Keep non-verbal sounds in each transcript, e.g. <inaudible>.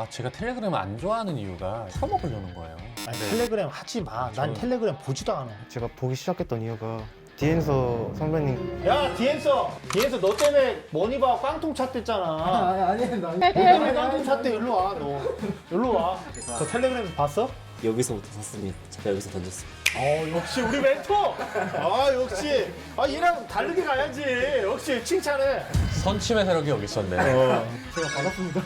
아, 제가 텔레그램을 안 좋아하는 이유가 처먹으려는 거예요. 아니, 네. 텔레그램 하지 마. 난 저는- 텔레그램 보지도 않아. 제가 보기 시작했던 이유가 디엔서 선배님 야 디엔서, 디엔서 너 때문에 머니바 깡통 찼댔잖아. <laughs> 아니 아니 나너 때문에 깡통 찼대. 일로 와, 너. 일로 와. <laughs> 저 텔레그램에서 봤어? 여기서부터 샀습니다. 제가 여기서 던졌습니다. 어 역시 우리 멘토. 아 역시. 아 얘랑 다르게 가야지. 역시 칭찬해. 선침의 세력이 여기 있었네. 제가 받았습니다.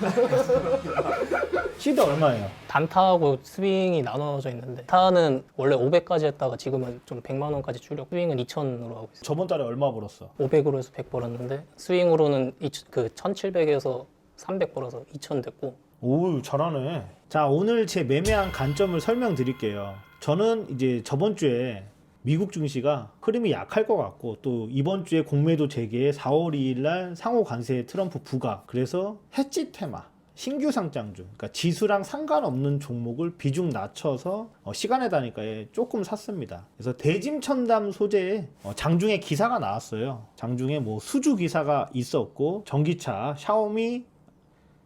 <laughs> 시드 얼마예요? 단타하고 스윙이 나눠져 있는데 타는 원래 500까지 했다가 지금은 좀 100만 원까지 줄여 스윙은 2,000으로 하고 있어요. 저번 달에 얼마 벌었어? 500으로 해서 100 벌었는데 스윙으로는 이- 그 1,700에서 300 벌어서 2,000 됐고 오 잘하네. 자 오늘 제 매매한 관점을 설명드릴게요. 저는 이제 저번 주에 미국 증시가 흐름이 약할 것 같고 또 이번 주에 공매도 재개 4월 2일 날 상호 관세 트럼프 부각 그래서 해지 테마 신규 상장주 그러니까 지수랑 상관없는 종목을 비중 낮춰서 어, 시간에 다니까에 조금 샀습니다. 그래서 대짐 첨담 소재에 어, 장중에 기사가 나왔어요. 장중에 뭐 수주 기사가 있었고 전기차 샤오미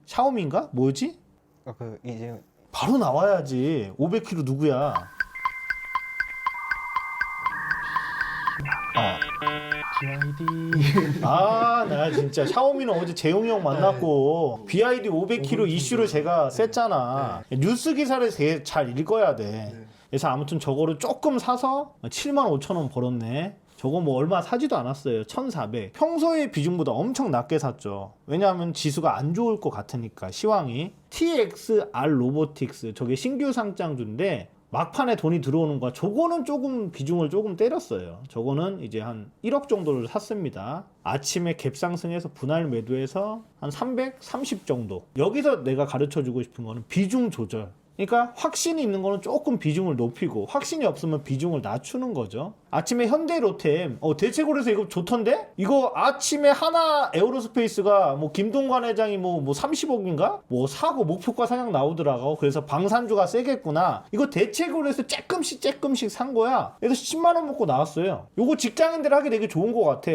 샤오미인가? 뭐지? 아, 그 이제 바로 나와야지. 500kg 누구야? BID. 아, 나 진짜 샤오미는 어제 재용이 형 만났고 BID 500kg 이슈를 제가 셌잖아. 뉴스 기사를 제- 잘 읽어야 돼. 그래서 아무튼 저거를 조금 사서 7만 5천 원 벌었네. 저거 뭐 얼마 사지도 않았어요. 1,400. 평소의 비중보다 엄청 낮게 샀죠. 왜냐하면 지수가 안 좋을 것 같으니까 시황이. TXR 로보틱스 저게 신규 상장주인데 막판에 돈이 들어오는 거야. 저거는 조금 비중을 조금 때렸어요. 저거는 이제 한 1억 정도를 샀습니다. 아침에 갭상승해서 분할 매도해서 한 330 정도. 여기서 내가 가르쳐 주고 싶은 거는 비중 조절. 그러니까 확신이 있는 거는 조금 비중을 높이고 확신이 없으면 비중을 낮추는 거죠. 아침에 현대 로템 어 대체고에서 이거 좋던데? 이거 아침에 하나 에어로스페이스가 뭐 김동관 회장이 뭐 뭐 30억인가? 뭐 사고 목표가 상향 나오더라고. 그래서 방산주가 세겠구나. 이거 대체고에서 조금씩 조금씩 산 거야. 그래서 10만 원 먹고 나왔어요. 요거 직장인들 하기 되게 좋은 거 같아.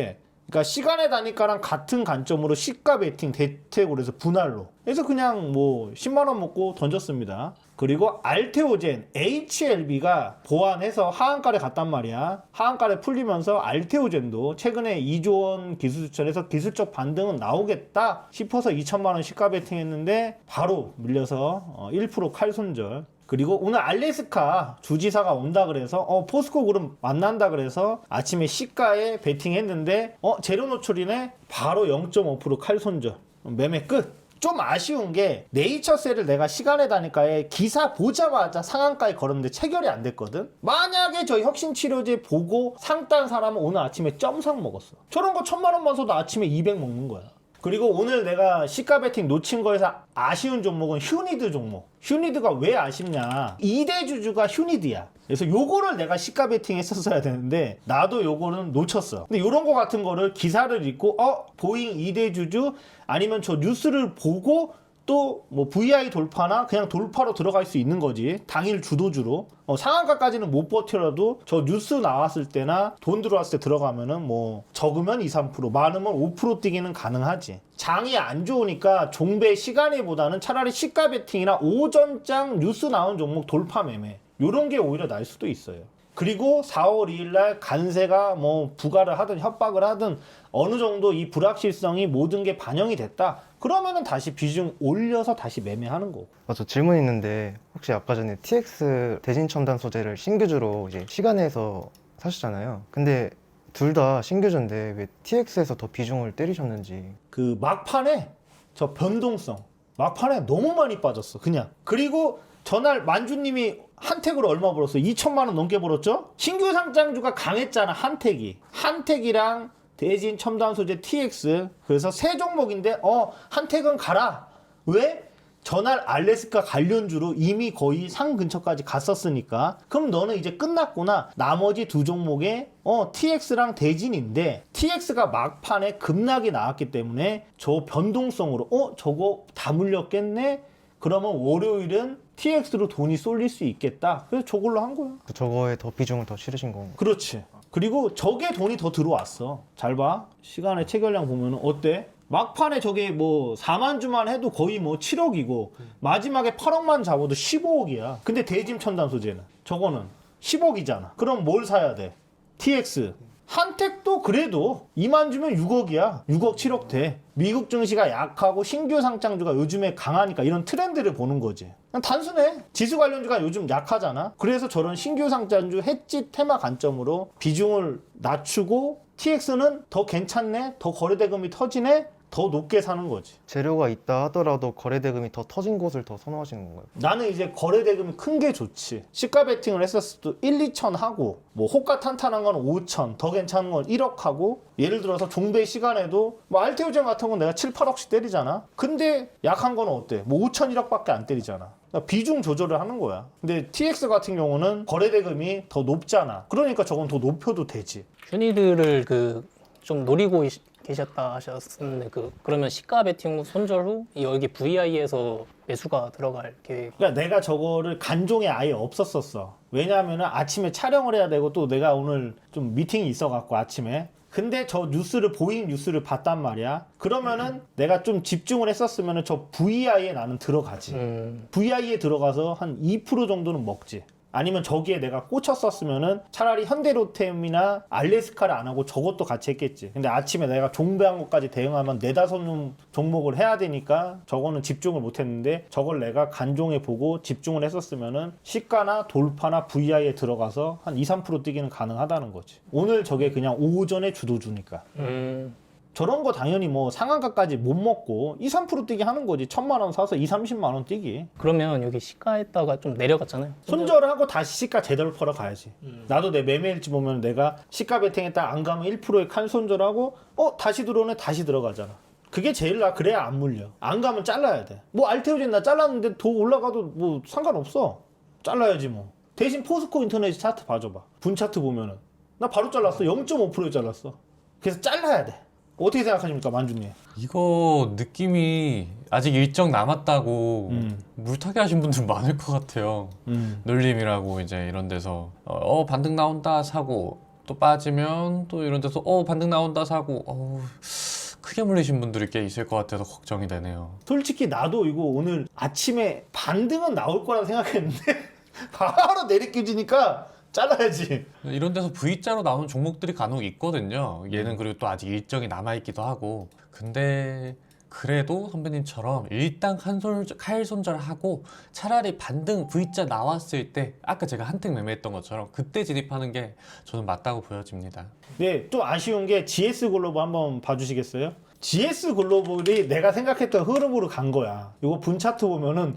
그러니까 시간의 단위가랑 같은 관점으로 시가 베팅 대체고에서 분할로 그래서 그냥 뭐 10만 원 먹고 던졌습니다. 그리고 알테오젠 HLB가 보완해서 하한가에 갔단 말이야. 하한가에 풀리면서 알테오젠도 최근에 2조 원 기술 수출해서 기술적 반등은 나오겠다 싶어서 2천만 원 시가 베팅했는데 바로 밀려서 어, 1% 칼손절. 그리고 오늘 알래스카 주지사가 온다 그래서 어 포스코 그룹 만난다 그래서 아침에 시가에 베팅했는데 어 재료 노출이네 바로 0.5% 칼손절 매매 끝. 좀 아쉬운 게 네이처셀을 내가 시간에 다니까에 기사 보자마자 상한가에 걸었는데 체결이 안 됐거든. 만약에 저 혁신치료제 보고 상 딴 사람은 오늘 아침에 점상 먹었어. 저런 거 천만 원만 써도 아침에 200 먹는 거야. 그리고 오늘 내가 시가 베팅 놓친 거에서 아쉬운 종목은 휴니드 종목. 휴니드가 왜 아쉽냐? 2대 주주가 휴니드야. 그래서 요거를 내가 시가 베팅 했었어야 되는데 나도 요거는 놓쳤어. 근데 요런 거 같은 거를 기사를 읽고 어 보잉 2대 주주 아니면 저 뉴스를 보고 또 뭐 VI 돌파나 그냥 돌파로 들어갈 수 있는 거지. 당일 주도주로. 어, 상한가까지는 못 버텨라도 저 뉴스 나왔을 때나 돈 들어왔을 때 들어가면은 뭐 적으면 2, 3% 많으면 5% 뛰기는 가능하지. 장이 안 좋으니까 종배 시간이보다는 차라리 시가 베팅이나 오전장 뉴스 나온 종목 돌파 매매 요런 게 오히려 날 수도 있어요 그리고 4월 2일 날 간세가 뭐 부과를 하든 협박을 하든 어느 정도 이 불확실성이 모든 게 반영이 됐다. 그러면은 다시 비중 올려서 다시 매매하는 거고. 아, 저 질문 있는데 혹시 아까 전에 TX 대진 첨단 소재를 신규주로 이제 시간에서 사셨잖아요. 근데 둘 다 신규주인데 왜 TX에서 더 비중을 때리셨는지 그 막판에 저 변동성 막판에 너무 많이 빠졌어 그냥 그리고 전날 만주님이 한택으로 얼마 벌었어? 2천만 원 넘게 벌었죠? 신규 상장주가 강했잖아 한택이 한택이랑 대진 첨단 소재 TX 그래서 세 종목인데 어 한택은 가라 왜? 전날 알래스카 관련주로 이미 거의 상 근처까지 갔었으니까 그럼 너는 이제 끝났구나 나머지 두 종목에 어 TX랑 대진인데 TX가 막판에 급락이 나왔기 때문에 저 변동성으로 어 저거 다 물렸겠네 그러면 월요일은 TX로 돈이 쏠릴 수 있겠다 그래서 저걸로 한 거야 그 저거에 더 비중을 더 실으신 건가요? 그렇지. 그리고 저게 돈이 더 들어왔어. 잘 봐. 시간의 체결량 보면 어때? 막판에 저게 뭐 4만 주만 해도 거의 뭐 7억이고 마지막에 8억만 잡아도 15억이야. 근데 대짐 첨단 소재는 저거는 10억이잖아. 그럼 뭘 사야 돼? TX. 한택도 그래도 2만 주면 6억이야. 6억 7억 돼. 미국 증시가 약하고 신규 상장주가 요즘에 강하니까 이런 트렌드를 보는 거지. 단순해. 지수 관련주가 요즘 약하잖아. 그래서 저런 신규 상장주 해지 테마 관점으로 비중을 낮추고 TX는 더 괜찮네, 더 거래대금이 터지네, 더 높게 사는 거지. 재료가 있다 하더라도 거래 대금이 더 터진 곳을 더 선호하시는 건가요? 나는 이제 거래 대금이 큰 게 좋지. 시가 베팅을 했었을 때 1, 2천 하고, 뭐, 호가 탄탄한 건 5천, 더 괜찮은 건 1억 하고, 예를 들어서 종배 시간에도, 뭐, 알테오젠 같은 건 내가 7, 8억씩 때리잖아? 근데 약한 건 어때? 뭐, 5천, 1억밖에 안 때리잖아. 그러니까 비중 조절을 하는 거야. 근데 TX 같은 경우는 거래 대금이 더 높잖아. 그러니까 저건 더 높여도 되지. 슈니드를 그좀 노리고 계셨다 하셨는데 그 그러면 시가 베팅 후 손절 후 여기 VI에서 매수가 들어갈 계획. 그러니까 내가 저거를 간종에 아예 없었었어. 왜냐하면 아침에 촬영을 해야 되고 또 내가 오늘 좀 미팅이 있어갖고 아침에. 근데 저 뉴스를 보잉 뉴스를 봤단 말이야. 그러면은 내가 좀 집중을 했었으면은 저 VI에 나는 들어가지. 음, VI에 들어가서 한 2% 정도는 먹지. 아니면 저기에 내가 꽂혔었으면은 차라리 현대로템이나 알래스카를 안 하고 저것도 같이 했겠지. 근데 아침에 내가 종배한 것까지 대응하면 네다섯 종- 종목을 해야 되니까 저거는 집중을 못 했는데 저걸 내가 간종에 보고 집중을 했었으면은 시가나 돌파나 VI에 들어가서 한 2, 3% 뛰기는 가능하다는 거지. 오늘 저게 그냥 오전에 주도주니까. 음, 저런 거 당연히 뭐 상한가까지 못 먹고 2, 3% 뛰기 하는 거지. 천만 원 사서 2, 30만 원 뛰기. 그러면 여기 시가에다가 좀 내려갔잖아요. 손절하고 다시 시가 제대로 풀어 가야지. 나도 내 매매일지 보면 내가 시가 베팅했다 안 가면 1%에 칸 손절하고 어 다시 들어오네 다시 들어가잖아. 그게 제일 나 그래야 안 물려. 안 가면 잘라야 돼. 뭐 알테오젠 나 잘랐는데 더 올라가도 뭐 상관없어. 잘라야지 뭐. 대신 포스코 인터넷 차트 봐줘봐. 분 차트 보면은 나 바로 잘랐어. 0.5%에 잘랐어. 그래서 잘라야 돼. 어떻게 생각하십니까 만주님? 이거 느낌이 아직 일정 남았다고 음. 물타기 하신 분들 <laughs> 많을 것 같아요. 음. 놀림이라고 이제 이런 데서 어, 어, 반등 나온다 사고 또 빠지면 또 이런 데서 어 반등 나온다 사고 어 크게 물리신 분들이 꽤 있을 것 같아서 걱정이 되네요. 솔직히 나도 이거 오늘 아침에 반등은 나올 거라 생각했는데 <laughs> 바로 내리끼지니까 잘라야지. 이런 데서 V자로 나오는 종목들이 간혹 있거든요. 얘는 그리고 또 아직 일정이 남아있기도 하고. 근데 그래도 선배님처럼 일단 칼 손절하고 차라리 반등 V자 나왔을 때 아까 제가 한택 매매했던 것처럼 그때 진입하는 게 저는 맞다고 보여집니다. 네, 좀 아쉬운 게 GS 글로벌 한번 봐주시겠어요? GS 글로벌이 내가 생각했던 흐름으로 간 거야. 이거 분 차트 보면은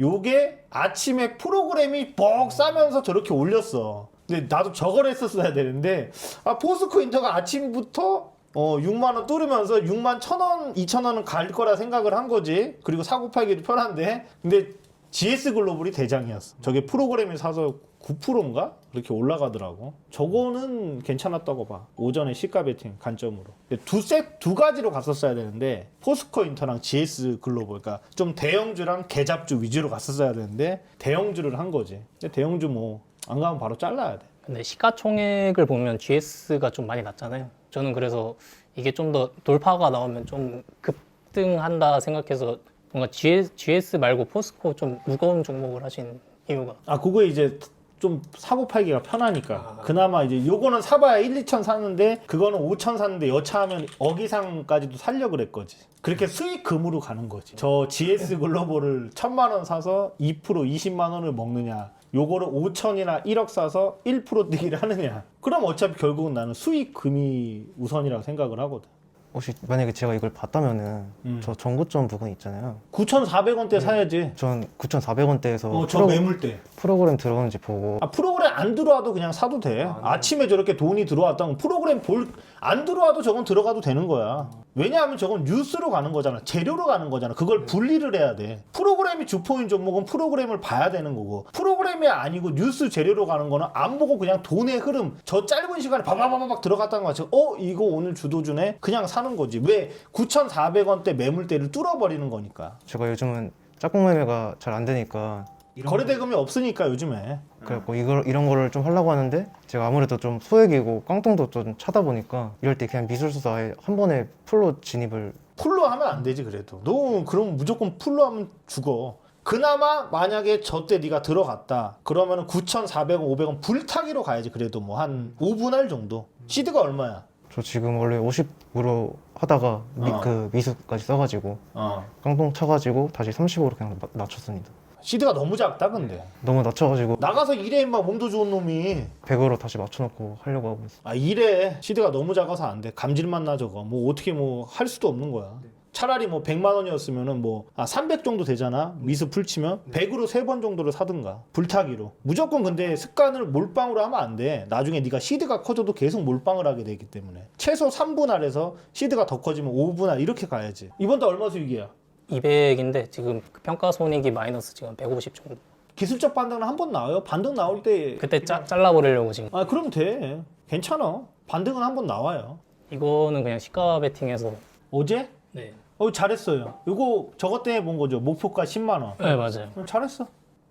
요게 아침에 프로그램이 뻑 싸면서 저렇게 올렸어. 근데 나도 저걸 했었어야 되는데 아 포스코 인터가 아침부터 어 6만 원 뚫으면서 6만 1천 원, 2천 원은 갈 거라 생각을 한 거지. 그리고 사고 팔기도 편한데 근데 GS 글로벌이 대장이었어. 저게 프로그램이 사서 9%인가? 그렇게 올라가더라고. 저거는 괜찮았다고 봐. 오전에 시가 베팅 관점으로. 두 셋 두 가지로 갔었어야 되는데 포스코 인터랑 GS 글로벌 그러니까 좀 대형주랑 개잡주 위주로 갔었어야 되는데 대형주를 한 거지. 근데 대형주 뭐 안 가면 바로 잘라야 돼. 근데 시가총액을 보면 GS가 좀 많이 낮잖아요. 저는 그래서 이게 좀 더 돌파가 나오면 좀 급등한다 생각해서 뭔가 GS, GS 말고 포스코 좀 무거운 종목을 하신 이유가? 아 그거 이제 좀 사고 팔기가 편하니까. 그나마 이제 요거는 사봐야 1, 2천 사는데 그거는 5천 사는데 여차하면 억 이상까지도 살려 그랬 거지. 그렇게 수익금으로 가는 거지. 저 GS 글로벌을 천만 원 사서 2% 20만 원을 먹느냐. 요거를 5천이나 1억 사서 1% 뛰기를 하느냐. 그럼 어차피 결국은 나는 수익금이 우선이라고 생각을 하거든 혹시 만약에 제가 이걸 봤다면은 음. 저 정고점 부분 있잖아요. 9,400원대 사야지 전 9,400원대에서 어, 저 매물대 프로그램 들어오는지 보고 아, 프로그램 안 들어와도 그냥 사도 돼. 아, 침에 저렇게 돈이 들어왔다면 프로그램 볼, 안 들어와도 저건 들어가도 되는 거야. 왜냐하면 저건 뉴스로 가는 거잖아. 재료로 가는 거잖아. 그걸 분리를 해야 돼. 프로그램이 주포인 종목은 프로그램을 봐야 되는 거고, 프로그램이 아니고 뉴스 재료로 가는 거는 안 보고 그냥 돈의 흐름, 저 짧은 시간에 바바바바박 들어갔다는 거지. 어, 이거 오늘 주도주네? 그냥 사는 거지. 왜 9,400원대 매물대를 뚫어버리는 거니까. 제가 요즘은 짝꿍 매매가 잘 안 되니까 거래대금이 없으니까 요즘에. 그래갖고 이걸 이런 거를 좀 하려고 하는데 제가 아무래도 좀 소액이고 깡통도 좀 차다 보니까 이럴 때 그냥 미술수사에 한 번에 풀로 진입을. 풀로 하면 안 되지 그래도. 너 그럼 무조건 풀로 하면 죽어. 그나마 만약에 저때 네가 들어갔다. 그러면은 9,400원 500원 불타기로 가야지 그래도 뭐 한 5분 할 정도. 시드가 얼마야? 저 지금 원래 50으로 하다가 미, 어. 그 미수까지 써가지고 어. 깡통 쳐가지고 다시 30으로 그냥 나- 낮췄습니다. 시드가 너무 작다 근데. 너무 낮춰가지고 나가서 일해 임마. 몸도 좋은 놈이. 100으로 다시 맞춰놓고 하려고 하고 있어요. 아 이래 시드가 너무 작아서 안 돼. 감질만 나 저거. 뭐 어떻게 뭐 할 수도 없는 거야. 차라리 뭐 100만 원이었으면은 뭐아300 정도 되잖아. 미스 풀 치면. 100으로 세 번 정도를 사든가. 불타기로. 무조건 근데 습관을 몰빵으로 하면 안 돼. 나중에 네가 시드가 커져도 계속 몰빵을 하게 되기 때문에. 최소 3분할에서 시드가 더 커지면 5분할 이렇게 가야지. 이번 달 얼마 수익이야 200인데 지금 그 평가 손익이 마이너스 지금 150 정도. 기술적 반등은 한 번 나와요 반등 나올 때 그때 짜, 잘라버리려고 지금. 아 그럼 돼 괜찮아 반등은 한 번 나와요 이거는 그냥 시가 베팅해서. 어제 네. 어 잘했어요. 이거 저것 때문에 본 거죠. 목표가 10만 원. 네 맞아요. 어, 잘했어.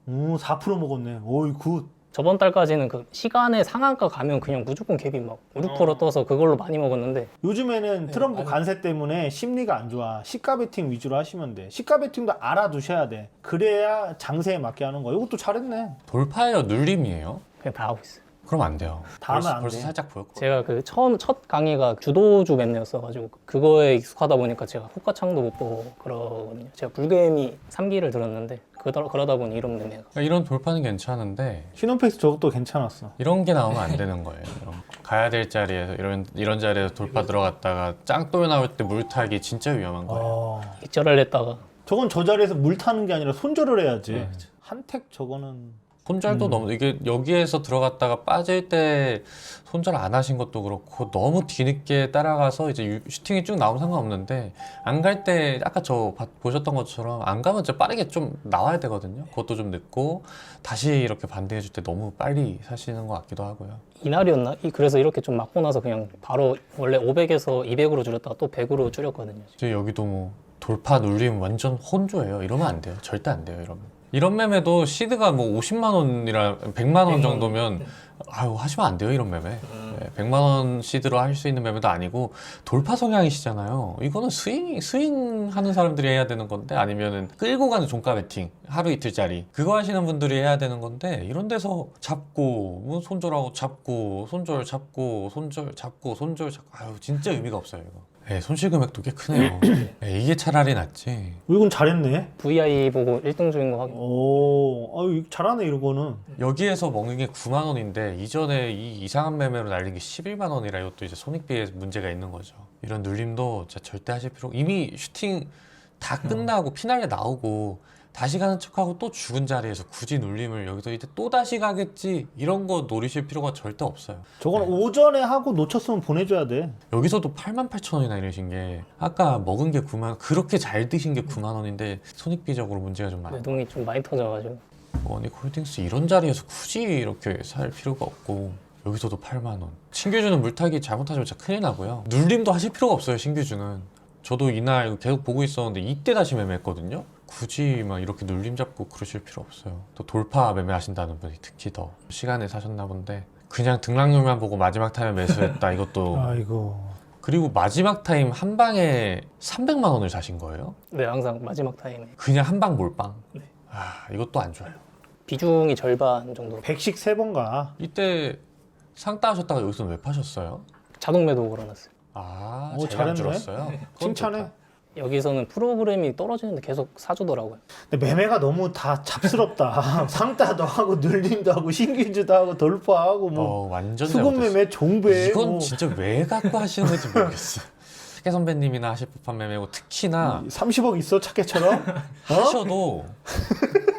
오, 4% 먹었네. 오이 굿. 저번 달까지는 그 시간에 상한가 가면 그냥 무조건 갭이 막 5, 6% 떠서 그걸로 많이 먹었는데 요즘에는 트럼프 관세 때문에 심리가 안 좋아. 시가 베팅 위주로 하시면 돼. 시가 베팅도 알아두셔야 돼. 그래야 장세에 맞게 하는 거야. 이것도 잘했네. 돌파예요, 눌림이에요? 그냥 다 하고 있어요. 그럼 안 돼요. 다음은 벌써, 안 벌써 돼. 살짝 보였고. 제가 그 처음 첫 강의가 주도주 맵내였어가지고 그거에 익숙하다 보니까 제가 호가창도 못 보고 그러거든요. 제가 불개미 3기를 들었는데 그러다, 그러다 보니 이런 맵내가 그러니까 이런 돌파는 괜찮은데 신혼페이스 저것도 괜찮았어. 이런 게 나오면 안 되는 거예요. 이런 거. 가야 될 자리에서 이런 이런 자리에서 돌파 들어갔다가 짱돌 나올 때 물타기 진짜 위험한 거예요. 어. 익절을 했다가 저건 저 자리에서 물 타는 게 아니라 손절을 해야지. 한택 저거는 손절도 너무 이게 여기에서 들어갔다가 빠질 때 손절 안 하신 것도 그렇고 너무 뒤늦게 따라가서 이제 유- 슈팅이 쭉 나오면 상관없는데 안 갈 때 아까 저 봐- 보셨던 것처럼 안 가면 진짜 빠르게 좀 나와야 되거든요. 그것도 좀 늦고 다시 이렇게 반대해 줄 때 너무 빨리 사시는 것 같기도 하고요. 이날이었나? 이- 그래서 이렇게 좀 맞고 나서 그냥 바로 원래 500에서 200으로 줄였다가 또 100으로 줄였거든요. 이제 여기도 뭐 돌파 눌림 완전 혼조예요. 이러면 안 돼요. 절대 안 돼요. 이러면. 이런 매매도 시드가 뭐 50만 원이라 100만 원 정도면 아유 하시면 안 돼요 이런 매매. 네, 100만 원 시드로 할 수 있는 매매도 아니고 돌파 성향이시잖아요. 이거는 스윙 스윙 하는 사람들이 해야 되는 건데 아니면은 끌고 가는 종가 베팅 하루 이틀짜리 그거 하시는 분들이 해야 되는 건데 이런 데서 잡고 뭐 손절하고 잡고 손절 잡고 손절 잡고 손절 잡고 아유 진짜 의미가 없어요 이거. 네, 손실 금액도 꽤 크네요. 네, <clears throat> 이게 차라리 낫지. 이건 잘했네. VI 보고 1등 중인 거 확인. 오, 아유 잘하네 이거는. 여기에서 먹는 게 9만 원인데 이전에 이 이상한 매매로 날린 게 11만 원이라 이것도 이제 손익비에 문제가 있는 거죠. 이런 눌림도 진짜 절대 하실 필요 이미 슈팅 다 끝나고 피날레 나오고 다시 가는 척하고 또 죽은 자리에서 굳이 눌림을 여기서 이제 또 다시 가겠지 이런 거 노리실 필요가 절대 없어요. 저건 오전에 하고 놓쳤으면 보내줘야 돼. 여기서도 8만 8천 원이나 이러신 게 아까 먹은 게 9만 그렇게 잘 드신 게 9만 원인데 손익비적으로 문제가 좀 많아요. 외동이 좀 많이 터져가지고 원익 홀딩스 이런 자리에서 굳이 이렇게 살 필요가 없고 여기서도 8만 원. 신규주는 물타기 잘못하시면 진짜 큰일 나고요. 눌림도 하실 필요가 없어요. 신규주는. 저도 이날 계속 보고 있었는데 이때 다시 매매했거든요. 굳이 막 이렇게 눌림 잡고 그러실 필요 없어요. 또 돌파 매매하신다는 분이 특히 더 시간에 사셨나 본데 그냥 등락률만 보고 마지막 타임에 매수했다 이것도 아이고. 그리고 마지막 타임 한 방에 300만 원을 사신 거예요? 네 항상 마지막 타임에 그냥 한 방 몰빵. 아 이것도 안 좋아요. 비중이 절반 정도 100씩 세번 가. 이때 상 따셨다가 여기서 왜 파셨어요? 자동 매도 걸어놨어요. 아, 오, 잘 잘했네. 줄었어요. 그건 칭찬해. 좋다. 여기서는 프로그램이 떨어지는데 계속 사주더라고요. 근데 매매가 너무 다 잡스럽다. <laughs> 상따도 하고 눌림도 하고 신기주도 하고 돌파하고 뭐 어, 완전 수급. 매매 종배 이건 뭐 진짜 왜 갖고 하시는 건지 모르겠어요. 착해 <laughs> 선배님이나 하실 법한 매매고 특히나 30억 있어 착해처럼 <laughs> 하셔도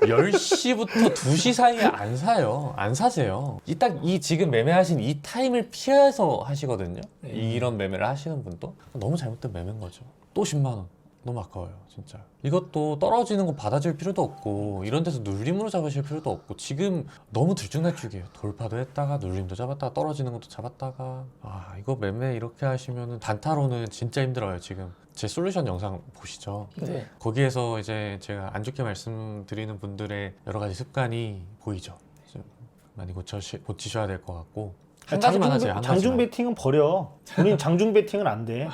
10시부터 2시 사이에 안 사요. 안 사세요. 이 딱 이 지금 매매하신 이 타임을 피해서 하시거든요. 이런 매매를 하시는 분도 너무 잘못된 매매인 거죠. 또 10만 원. 너무 아까워요, 진짜. 이것도 떨어지는 거 받아줄 필요도 없고 이런 데서 눌림으로 잡으실 필요도 없고 지금 너무 들쭉날쭉이에요. 돌파도 했다가 눌림도 잡았다가 떨어지는 것도 잡았다가 아 이거 매매 이렇게 하시면은 단타로는 진짜 힘들어요 지금. 제 솔루션 영상 보시죠. 네. 거기에서 이제 제가 안 좋게 말씀드리는 분들의 여러 가지 습관이 보이죠. 좀 많이 고쳐 고치셔야 될 것 같고 한 가지만 장중, 하세요. 한 장중. 배팅은 버려. 우린 장중 배팅은 안 돼.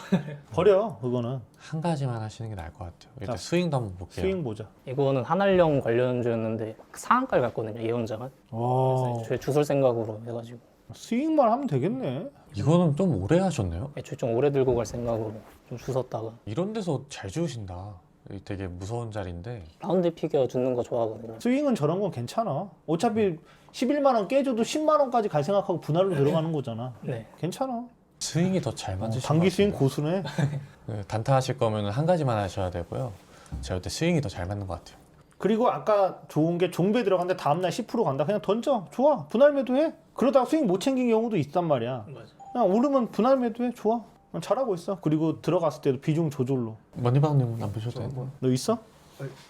버려 그거는. 한 가지만 하시는 게 나을 것 같아요. 일단 자, 스윙도 한번 볼게요. 스윙 보자. 이거는 한알령 관련주였는데 상한가를 갔거든요 예언자가. 와 애초에 주술 생각으로 해가지고 스윙만 하면 되겠네. 이거는 좀 오래 하셨네요. 애초에 좀 오래 들고 갈 생각으로 좀 주웠다가 이런 데서 잘 주우신다. 이 되게 무서운 자리인데 라운드 피겨 주는 거 좋아하거든요. 스윙은 저런 건 괜찮아. 어차피 11만 원 깨줘도 10만 원까지 갈 생각하고 분할로 들어가는 거잖아. <laughs> 네. 괜찮아. 스윙이 더 잘 맞으신 단기 것 스윙 같은데. 고수네. <laughs> 네, 단타 하실 거면 한 가지만 하셔야 되고요. 제가 볼 때 스윙이 더 잘 맞는 것 같아요. 그리고 아까 좋은 게 종배 들어갔는데 다음날 10% 간다. 그냥 던져. 좋아. 분할 매도해. 그러다가 스윙 못 챙긴 경우도 있단 말이야. 그냥 오르면 분할 매도해. 좋아. 잘하고 있어. 그리고 들어갔을 때도 비중 조절로. 머니방님은 안 보셔도 돼요. 너 있어?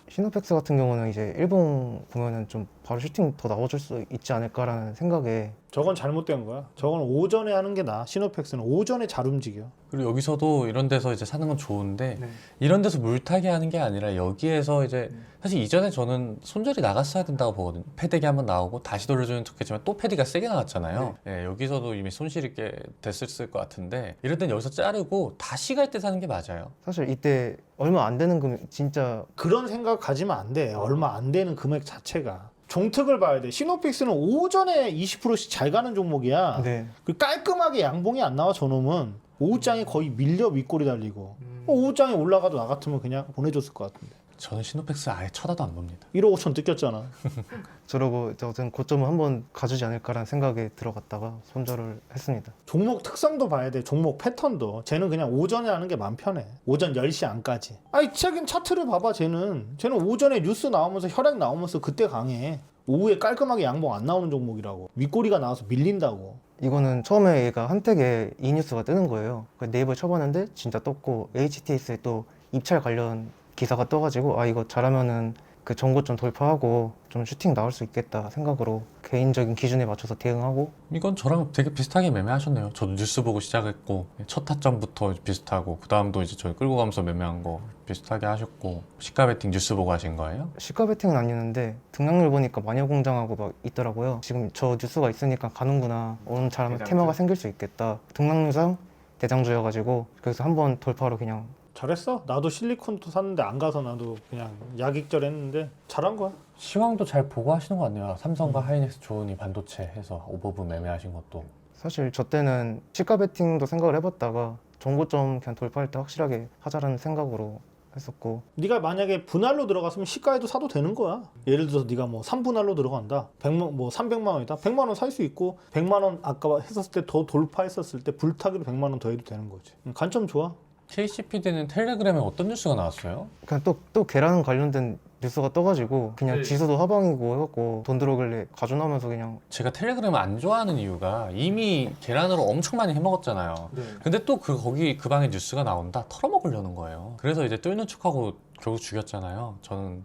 시노펙스 같은 경우는 이제 일본 보면은 좀 바로 슈팅 더 나와줄 수 있지 않을까라는 생각에 저건 잘못된 거야. 저건 오전에 하는 게 나아. 시노팩스는 오전에 잘 움직여. 그리고 여기서도 이런 데서 이제 사는 건 좋은데 네. 이런 데서 물타기 하는 게 아니라 여기에서 이제 사실 이전에 저는 손절이 나갔어야 된다고 보거든요. 패덱이 한번 나오고 다시 돌려주는 척했지만 또 패디가 세게 나왔잖아요. 예, 여기서도 이미 손실 있게 됐을 것 같은데 이럴 땐 여기서 자르고 다시 갈 때 사는 게 맞아요. 사실 이때 얼마 안 되는 금액 진짜 그런 생각 가지면 안 돼. 얼마 안 되는 금액 자체가. 종특을 봐야 돼. 시노픽스는 오전에 20%씩 잘 가는 종목이야. 네 그 깔끔하게 양봉이 안 나와 저놈은 오후장에 거의 밀려 윗골이 달리고 오후장에 올라가도 나 같으면 그냥 보내줬을 것 같은데. 저는 시노팩스 아예 쳐다도 안 봅니다. 1억 5천 뜯겼잖아. <laughs> 저러고 어떤 고점을 한번 가주지 않을까라는 생각에 들어갔다가 손절을 했습니다. 종목 특성도 봐야 돼. 종목 패턴도. 쟤는 그냥 오전에 하는 게 마음 편해. 오전 10시 안까지. 아니 최근 차트를 봐봐 쟤는. 쟤는 오전에 뉴스 나오면서 혈액 나오면서 그때 강해. 오후에 깔끔하게 양봉 안 나오는 종목이라고. 윗꼬리가 나와서 밀린다고 이거는 처음에 얘가 한택에 이 뉴스가 뜨는 거예요. 그 네이버에 쳐봤는데 진짜 떴고 HTS에 또 입찰 관련 기사가 떠가지고 아 이거 잘하면은 그 정고점 돌파하고 좀 슈팅 나올 수 있겠다 생각으로 개인적인 기준에 맞춰서 대응하고 이건 저랑 되게 비슷하게 매매하셨네요. 저도 뉴스 보고 시작했고 첫 타점부터 비슷하고 그 다음도 이제 저희 끌고 가면서 매매한 거 비슷하게 하셨고 시가 베팅 뉴스 보고 하신 거예요? 시가 베팅은 아니었는데 등락률 보니까 마녀 공장하고 막 있더라고요. 지금 저 뉴스가 있으니까 가는구나. 오늘 잘하면 테마가 생길 수 있겠다. 등락률상 대장주여가지고 그래서 한번 돌파로 그냥 잘했어 나도 실리콘도 샀는데 안 가서 나도 그냥 약익절 했는데 잘한 거야 시황도 잘 보고 하시는 것 같네요. 삼성과 하이닉스 좋으니 반도체 해서 오버분 매매하신 것도 사실 저 때는 시가 베팅도 생각을 해봤다가 정고점 그냥 돌파할 때 확실하게 하자라는 생각으로 했었고 네가 만약에 분할로 들어갔으면 시가에도 사도 되는 거야. 예를 들어서 네가 뭐 3분할로 들어간다. 100만 뭐 300만 원이다. 100만 원 살 수 있고 100만 원 아까 했었을 때 더 돌파했었을 때 불타기로 100만 원 더 해도 되는 거지. 음, 관점 좋아. KCPD는 텔레그램에 어떤 뉴스가 나왔어요? 그냥 또 또 계란 관련된 뉴스가 떠가지고 그냥 지수도 하방이고 해갖고 돈 들어오길래 가져나면서 그냥 제가 텔레그램을 안 좋아하는 이유가 이미 계란으로 엄청 많이 해먹었잖아요. 네. 근데 또 그 거기 그 방에 뉴스가 나온다 털어먹으려는 거예요. 그래서 이제 뚫는 척하고 결국 죽였잖아요. 저는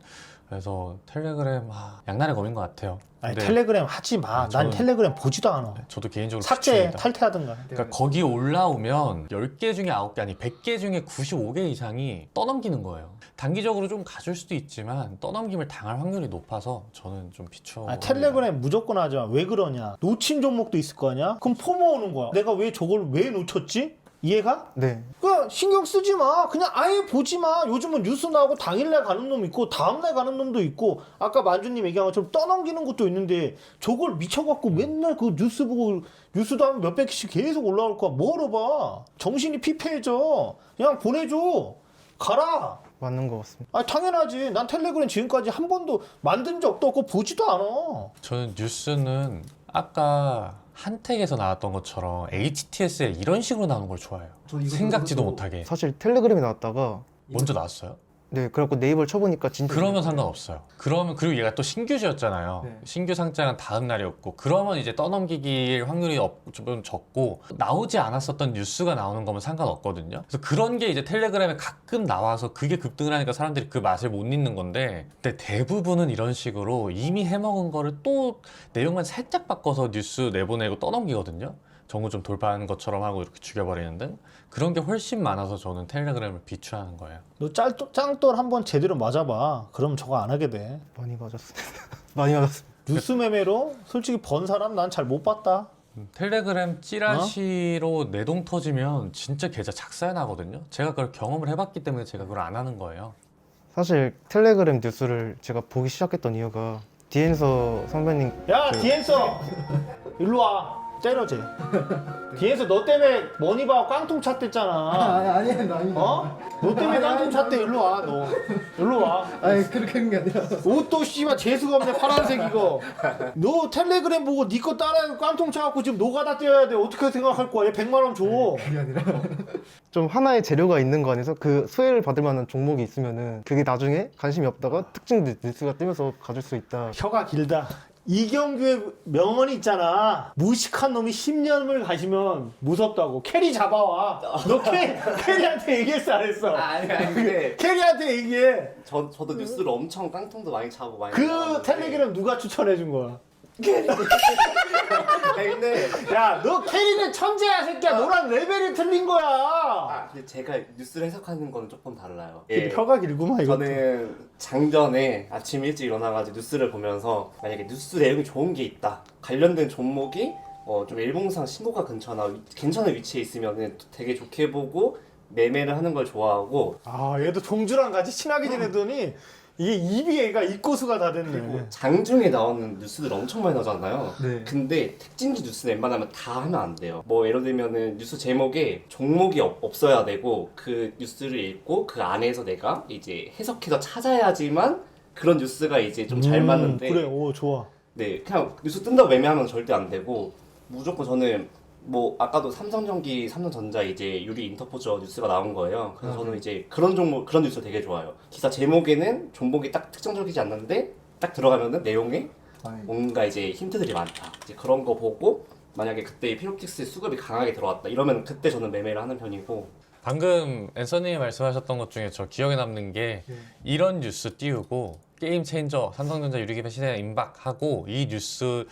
그래서 텔레그램 아, 양날의 검인 것 같아요. 아니 근데 텔레그램 하지 마. 네, 난 저는- 텔레그램 보지도 않아. 저도 개인적으로 삭제 비추입니다. 탈퇴하든가. 그러니까 거기 올라오면 10개 중에 9개 아니 100개 중에 95개 이상이 떠넘기는 거예요. 단기적으로 좀 가줄 수도 있지만 떠넘김을 당할 확률이 높아서 저는 좀 비추어. 아, 텔레그램 무조건 하지 마. 왜 그러냐? 놓친 종목도 있을 거 아니야? 그럼 포모 오는 거야. 내가 왜 저걸 왜 놓쳤지? 이해가? 네 그냥 신경 쓰지 마. 그냥 아예 보지 마. 요즘은 뉴스 나오고 당일날 가는 놈 있고 다음날 가는 놈도 있고 아까 만주님 얘기한 것처럼 떠넘기는 것도 있는데 저걸 미쳐갖고 맨날 그 뉴스 보고 뉴스도 하면 몇백 개씩 계속 올라올 거야. 뭐로 봐. 정신이 피폐해져. 그냥 보내줘. 가라. 맞는 것 같습니다. 아 당연하지. 난 텔레그램 지금까지 한 번도 만든 적도 없고 보지도 않아. 저는 뉴스는 아까 한택에서 나왔던 것처럼 HTS에 이런 식으로 나오는 걸 좋아해요. 저 이거 생각지도 못하게 사실 텔레그램이 나왔다가 먼저 나왔어요. 네 그래갖고 네이버를 쳐보니까 진짜 그러면 상관없어요. 그러면 그리고 얘가 또 신규주였잖아요. 네. 신규 상장은 다음 날이었고 그러면 이제 떠넘기길 확률이 없- 좀 적고 나오지 않았었던 뉴스가 나오는 거면 상관없거든요. 그래서 그런 게 이제 텔레그램에 가끔 나와서 그게 급등을 하니까 사람들이 그 맛을 못 잊는 건데 근데 대부분은 이런 식으로 이미 해먹은 거를 또 내용만 살짝 바꿔서 뉴스 내보내고 떠넘기거든요. 정부 좀 돌파하는 것처럼 하고 이렇게 죽여버리는 등 그런 게 훨씬 많아서 저는 텔레그램을 비추하는 거예요. 너 짤, 짱돌 한번 제대로 맞아봐. 그럼 저거 안 하게 돼. 많이 맞았습니다. <laughs> 많이 맞았습니다. 뉴스 매매로 솔직히 번 사람 난 잘 못 봤다. 텔레그램 찌라시로 내동 터지면 진짜 계좌 착살 나거든요. 제가 그걸 경험을 해봤기 때문에 제가 그걸 안 하는 거예요. 사실 텔레그램 뉴스를 제가 보기 시작했던 이유가 디엔서 선배님 야 그- 디엔서 <laughs> 일로 와 때려쟤 디엔서 너 때문에 머니바 깡통 찼댔잖아. 아니 아니 아니. 어? 너 때문에 깡통 찼대. 일로 와너. 일로 와. 아니 그렇게 하는 게 아니라. 옷도 씨발 재수가 없네 파란색 이거. 너 텔레그램 보고 네 거 따라 깡통 차갖고 지금 노가다 뛰어야 돼. 어떻게 생각할 거야? 100만 원 줘. 그게 아니라. 좀 하나의 재료가 있는 거 안에서 그 수혜를 받을 만한 종목이 있으면은 그게 나중에 관심이 없다가 특징 뉴스가 뜨면서 가질 수 있다. 혀가 길다 이경규의 명언이 있잖아. 무식한 놈이 10년을 가시면 무섭다고. 캐리 잡아와. 너 캐, <laughs> 캐리한테 얘기했어 안 했어? 아니 아니 근데 <laughs> 캐리한테 얘기해. 저 저도 뉴스를 엄청 깡통도 많이 차고 많이 그 텔레그램 누가 추천해 준 거야? 아니 근데 야 너 캐리는 천재야 새끼야. 너랑 레벨이 틀린 거야. 아 근데 제가 뉴스를 해석하는 거는 조금 달라요. 예. 혀가 길구만 이거 저는 장전에 아침 일찍 일어나가지고 뉴스를 보면서 만약에 뉴스 내용이 좋은 게 있다. 관련된 종목이 어, 좀 일봉상 신고가 근처나 위- 괜찮은 위치에 있으면 되게 좋게 보고 매매를 하는 걸 좋아하고. 아 얘도 종주랑 같이 친하게 지내더니 <laughs> 이게 얘가 입고수가 다 됐네 장중에 나오는 뉴스들 엄청 많이 나오잖아요. 네. 근데 특징지 뉴스는 웬만하면 다 하면 안 돼요. 뭐 예를 들면은 뉴스 제목에 종목이 없, 없어야 되고 그 뉴스를 읽고 그 안에서 내가 이제 해석해서 찾아야지만 그런 뉴스가 이제 좀 잘 음, 맞는데 그래 오 좋아 네, 그냥 뉴스 뜬다고 매매하면 절대 안 되고 무조건 저는 뭐 아까도 삼성전기, 삼성전자 이제 유리 인터포저 뉴스가 나온 거예요. 그래서 저는 이제 그런 종목 그런 뉴스 되게 좋아요. 기사 제목에는 종목이 딱 특정적이지 않는데 딱 들어가면은 내용에 아니. 뭔가 이제 힌트들이 많다. 이제 그런 거 보고 만약에 그때 피로틱스 수급이 강하게 들어왔다 이러면 그때 저는 매매를 하는 편이고 방금 앤서님이 말씀하셨던 것 중에 저 기억에 남는 게 이런 뉴스 띄우고 게임 체인저 삼성전자 유리기판 시대 임박하고 이 뉴스의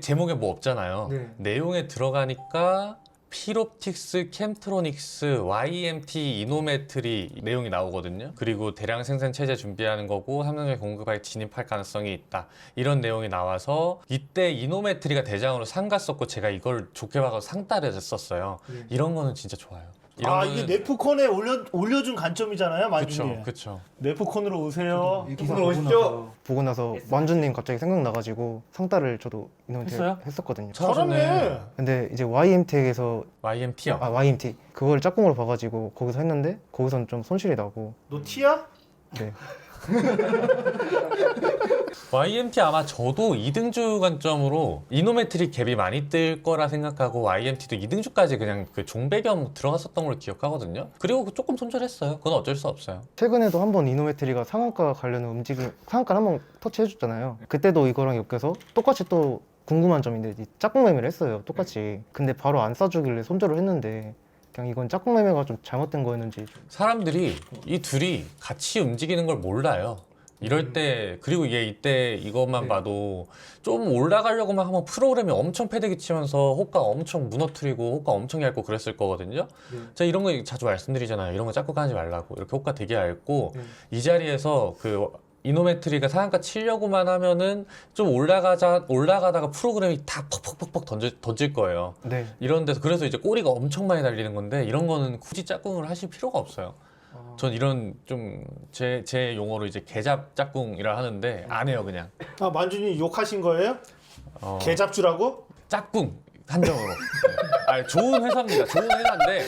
제목에 뭐 없잖아요. 네. 내용에 들어가니까 피롭틱스, 캠트로닉스, YMT, 이노메트리 내용이 나오거든요. 그리고 대량 생산 체제 준비하는 거고 삼성전자 공급에 진입할 가능성이 있다. 이런 내용이 나와서 이때 이노메트리가 대장으로 상 갔었고 제가 이걸 좋게 봐서 상 따려졌었어요. 네. 이런 거는 진짜 좋아요. 이런 아 이게 네프콘에 올려, 올려준 관점이잖아요 만준이 그쵸, 그쵸. 네프콘으로 오세요 오늘 보고 오십시오. 나서 보고 나서 만주님 갑자기 생각나가지고 상따를 저도 이놈한테 했어요? 했었거든요. 잘했네 근데 이제 YMT에서 YMT요. 아 YMT 그걸 짝꿍으로 봐가지고 거기서 했는데 거기선 좀 손실이 나고 너 티야? 네. <laughs> <laughs> YMT 아마 저도 2등주 관점으로 이노메트리 갭이 많이 뜰 거라 생각하고 YMT도 2등주까지 그냥 그 종배겸 들어갔었던 걸로 기억하거든요. 그리고 조금 손절했어요. 그건 어쩔 수 없어요. 최근에도 한 번 이노메트리가 상한가 관련 움직임 상한가 한번 터치해줬잖아요. 그때도 이거랑 엮여서 똑같이 또 궁금한 점인데 이 짝꿍 매매를 했어요. 똑같이. 근데 바로 안 싸주길래 손절을 했는데 그냥 이건 짝꿍 매매가 좀 잘못된 거였는지 사람들이 이 둘이 같이 움직이는 걸 몰라요. 이럴 때 그리고 얘 이때 이것만 봐도 좀 올라가려고만 하면 프로그램이 엄청 패대기 치면서 호가 엄청 무너뜨리고 호가 엄청 얇고 그랬을 거거든요. 네. 제가 이런 거 자주 말씀드리잖아요. 이런 거 짝꿍 하지 말라고 이렇게 호가 되게 얇고 네. 이 자리에서 그 이노메트리가 상한가 치려고만 하면은 좀 올라가자 올라가다가 프로그램이 다 퍽퍽퍽퍽 던질, 던질 거예요. 네. 이런 데서 그래서 이제 꼬리가 엄청 많이 달리는 건데 이런 거는 굳이 짝꿍을 하실 필요가 없어요. 전 이런 좀 제 제 용어로 이제 개잡 짝꿍이라 하는데 안 해요 그냥. 아 만준이 욕하신 거예요? 어, 개잡주라고? 짝꿍 한정으로. 네. 아니, 좋은 회사입니다. 좋은 회사인데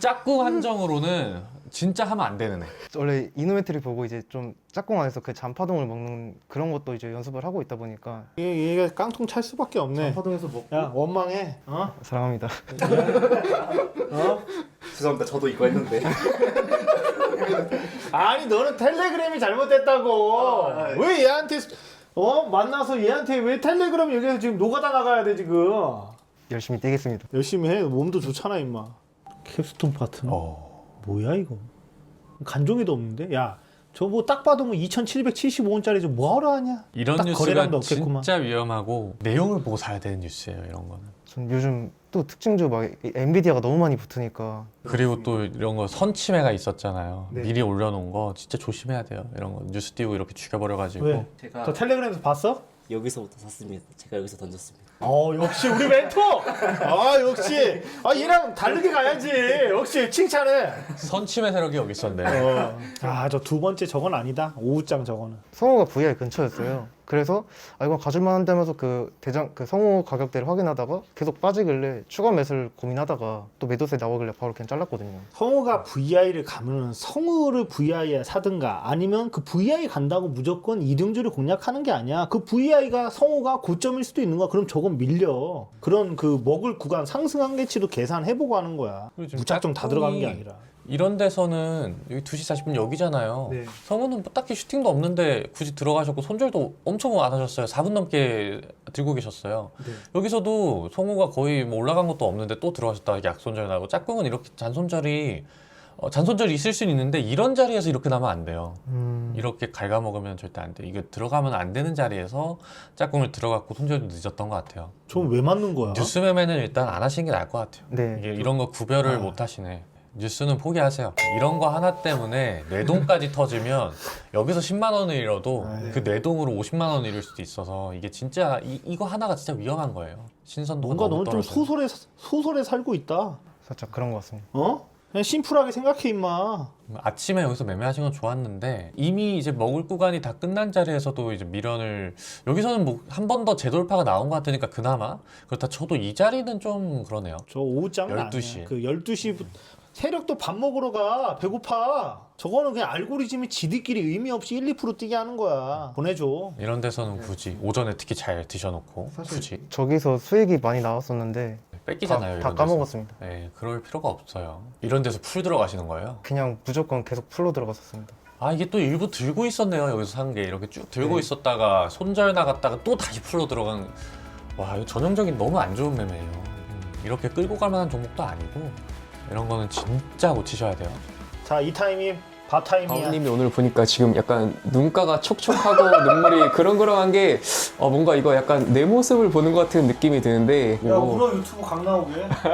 짝꿍 한정으로는 진짜 하면 안 되는 애. 원래 이노메트리 보고 이제 좀 짝꿍 안에서 그 잔파동을 먹는 그런 것도 이제 연습을 하고 있다 보니까 얘, 얘가 깡통 찰 수밖에 없네 파동에서 먹고 야 원망해 어? 사랑합니다. 어? 죄송합니다. 저도 이거 했는데 <laughs> 아니 너는 텔레그램이 잘못됐다고 아, 예. 왜 얘한테 어 만나서 얘한테 왜 텔레그램 여기서 지금 노가다 나가야 돼 지금 열심히 뛰겠습니다. 열심히 해 몸도 좋잖아 임마 캡스톤 파트너 뭐야 이거 간종이도 없는데 야 저 뭐 딱 봐도 뭐 2,775원짜리 저 뭐하러 하냐 이런 딱 뉴스가 거래량도 없겠구만. 진짜 위험하고 내용을 보고 사야 되는 뉴스예요 이런 거는. 전 요즘 또 특징주 막 이- 엔비디아가 너무 많이 붙으니까 그리고 또 이런 거 선침해가 있었잖아요. 네. 미리 올려놓은 거 진짜 조심해야 돼요. 이런 거 뉴스 띄우고 이렇게 죽여버려가지고. 왜? 제가 저 텔레그램에서 봤어? 여기서부터 샀습니다. 제가 여기서 던졌습니다. 어 역시 우리 멘토. 아 역시 아 얘랑 다르게 가야지. 역시 칭찬해. 선침의 세력이 여기 있었네. 어. 아저 두 번째 저건 아니다. 오우짱 저거는. 성우가 VR 근처였어요. 그래서 아 이거 가줄만 한다면서 그 대장 그 성우 가격대를 확인하다가 계속 빠지길래 추가 매수를 고민하다가 또 매도세 나오길래 바로 그냥 잘랐거든요. 성우가 VI를 가면은 성우를 VI에 사든가 아니면 그 VI 간다고 무조건 이등주를 공략하는 게 아니야. 그 VI가 성우가 고점일 수도 있는 거야. 그럼 저건 밀려. 그런 그 먹을 구간 상승한 개치도 계산해보고 하는 거야. 무작정 다 들어가는 게 아니라. 이런 데서는 여기 2시 40분 여기잖아요. 네. 성우는 뭐 딱히 슈팅도 없는데 굳이 들어가셨고 손절도 엄청 안 하셨어요. 4분 넘게 들고 계셨어요. 네. 여기서도 성우가 거의 뭐 올라간 것도 없는데 또 들어가셨다가 약손절 나고 짝꿍은 이렇게 잔손절이 어, 잔손절이 있을 수는 있는데 이런 자리에서 이렇게 나면 안 돼요. 음, 이렇게 갉아먹으면 절대 안 돼. 이게 들어가면 안 되는 자리에서 짝꿍을 들어갔고 손절도 늦었던 것 같아요. 저건 왜 맞는 거야? 뉴스 매매는 일단 안 하시는 게 나을 것 같아요. 네. 이게 이런 거 구별을 아. 못 하시네. 뉴스는 포기하세요. 이런 거 하나 때문에 뇌동까지 터지면 여기서 10만 원을 잃어도 아, 네. 그 뇌동으로 50만 원 잃을 수도 있어서 이게 진짜 이, 이거 하나가 진짜 위험한 거예요. 신선도가 뭔가 너무 너는 좀 떨어져요. 소설에 소설에 살고 있다. 살짝 그런 것 같습니다. 어? 그냥 심플하게 생각해 임마. 아침에 여기서 매매하신 건 좋았는데 이미 이제 먹을 구간이 다 끝난 자리에서도 이제 미련을 여기서는 뭐 한 번 더 재돌파가 나온 것 같으니까 그나마 그렇다 쳐도 이 자리는 좀 그러네요. 저 오후장은 12시. 아니야. 그 12시 세력도 밥 먹으러 가. 배고파. 저거는 그냥 알고리즘이 지들끼리 의미 없이 1, 2% 뛰게 하는 거야. 보내줘. 이런 데서는 굳이 오전에 특히 잘 드셔놓고 사실 굳이 저기서 수익이 많이 나왔었는데 뺏기잖아요. 다, 다 이런 데서. 까먹었습니다. 네, 그럴 필요가 없어요. 이런 데서 풀 들어가시는 거예요? 그냥 무조건 계속 풀로 들어갔었습니다. 아 이게 또 일부 들고 있었네요. 여기서 산 게 이렇게 쭉 들고 네. 있었다가 손절 나갔다가 또 다시 풀로 들어간. 와 이거 전형적인 너무 안 좋은 매매예요. 음, 이렇게 끌고 갈 만한 종목도 아니고 이런 거는 진짜 고치셔야 돼요. 자, 이 타임이 바 타임이야. 가훈님이 오늘 보니까 지금 약간 눈가가 촉촉하고 <laughs> 눈물이 그렁그렁한 게 어, 뭔가 이거 약간 내 모습을 보는 것 같은 느낌이 드는데 야, 이거 울어 유튜브 강 나오게. <laughs>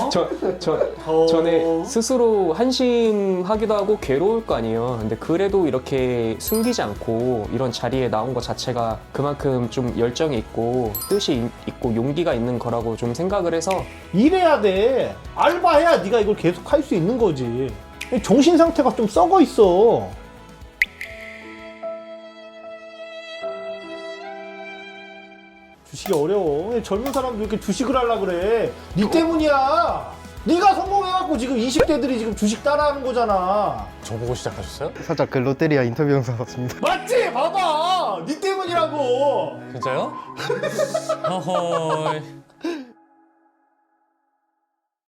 어? 저, 저, 어... 전에 스스로 한심하기도 하고 괴로울 거 아니에요. 근데 그래도 이렇게 숨기지 않고 이런 자리에 나온 것 자체가 그만큼 좀 열정이 있고 뜻이 있- 있고 용기가 있는 거라고 좀 생각을 해서 일해야 돼. 알바해야 네가 이걸 계속 할 수 있는 거지. 정신 상태가 좀 썩어 있어. 주식이 어려워. 왜 젊은 사람도 이렇게 주식을 하려 그래. 네 때문이야. 네가 성공해갖고 지금 20대들이 지금 주식 따라하는 거잖아. 저 보고 시작하셨어요? 살짝 그 롯데리아 인터뷰 영상 같습니다. 맞지? 봐봐. 네 때문이라고. 진짜요? <laughs> 어허이.